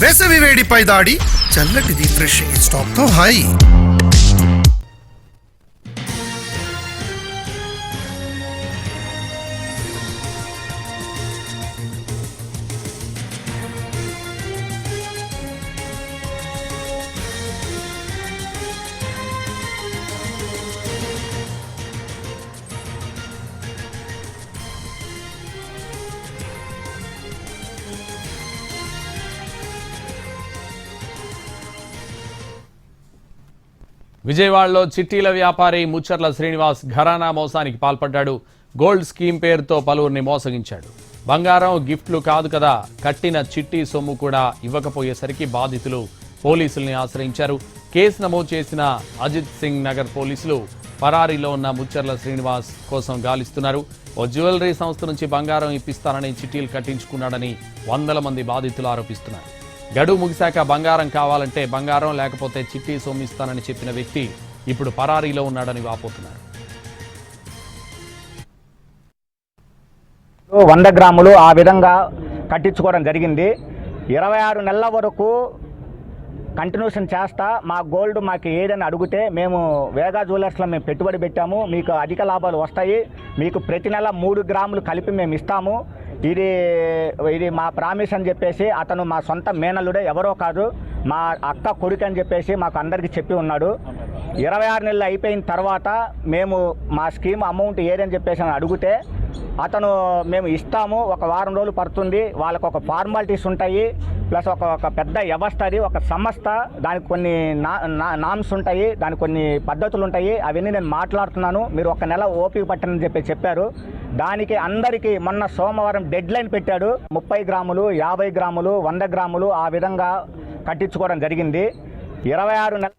వేసవి వేడిపై దాడి. చల్లటిది ఫ్రెష్ స్టాప్తో హాయి విజయవాడలో చిట్టీల వ్యాపారి ముచ్చర్ల శ్రీనివాస్ ఘరానా మోసానికి పాల్పడ్డాడు. గోల్డ్ స్కీమ్ పేరుతో పలువురిని మోసగించాడు. బంగారం గిఫ్ట్లు కాదు కదా కట్టిన చిట్టి సొమ్ము కూడా ఇవ్వకపోయేసరికి బాధితులు పోలీసుల్ని ఆశ్రయించారు. కేసు నమోదు చేసిన అజిత్ సింగ్ నగర్ పోలీసులు పరారీలో ఉన్న ముచ్చర్ల శ్రీనివాస్ కోసం గాలిస్తున్నారు. ఓ జ్యువెలరీ సంస్థ నుంచి బంగారం ఇప్పిస్తానని చిట్టీలు కట్టించుకున్నాడని వందల మంది బాధితులు ఆరోపిస్తున్నారు. గడువు ముగిశాక బంగారం కావాలంటే బంగారం లేకపోతే చిట్టి సొమ్మిస్తానని చెప్పిన వ్యక్తి ఇప్పుడు పరారీలో ఉన్నాడని వాపోతున్నారు. వంద గ్రాములు ఆ విధంగా కట్టించుకోవడం జరిగింది. ఇరవై ఆరు నెలల వరకు కంటిన్యూషన్ చేస్తా మా గోల్డ్ మాకు ఏదని అడిగితే మేము వేగా జ్యువెలర్స్లో మేము పెట్టుబడి పెట్టాము. మీకు అధిక లాభాలు వస్తాయి. మీకు ప్రతి నెల మూడు గ్రాములు కలిపి మేము ఇస్తాము. ఇది ఇది మా ప్రామిస్ అని చెప్పేసి అతను మా సొంత మేనల్లుడే ఎవరో కాదు మా అక్క కొడుకు అని చెప్పేసి మాకు అందరికీ చెప్పి ఉన్నాడు. ఇరవై ఆరు నెలలు అయిపోయిన తర్వాత మేము మా స్కీమ్ అమౌంట్ ఏదని చెప్పేసి అని అడిగితే అతను మేము ఇస్తాము ఒక వారం రోజులు పడుతుంది. వాళ్ళకు ఒక ఫార్మాలిటీస్ ఉంటాయి ప్లస్ ఒక ఒక పెద్ద వ్యవస్థ అది ఒక సంస్థ. దానికి కొన్ని నా నా- నామ్స్ ఉంటాయి దానికి కొన్ని పద్ధతులు ఉంటాయి. అవన్నీ నేను మాట్లాడుతున్నాను. మీరు ఒక నెల ఓపిక పట్టనని చెప్పి చెప్పారు. దానికి అందరికీ మొన్న సోమవారం డెడ్ లైన్ పెట్టాడు. ముప్పై గ్రాములు యాభై గ్రాములు వంద గ్రాములు ఆ విధంగా కట్టించుకోవడం జరిగింది. ఇరవై ఆరు నెల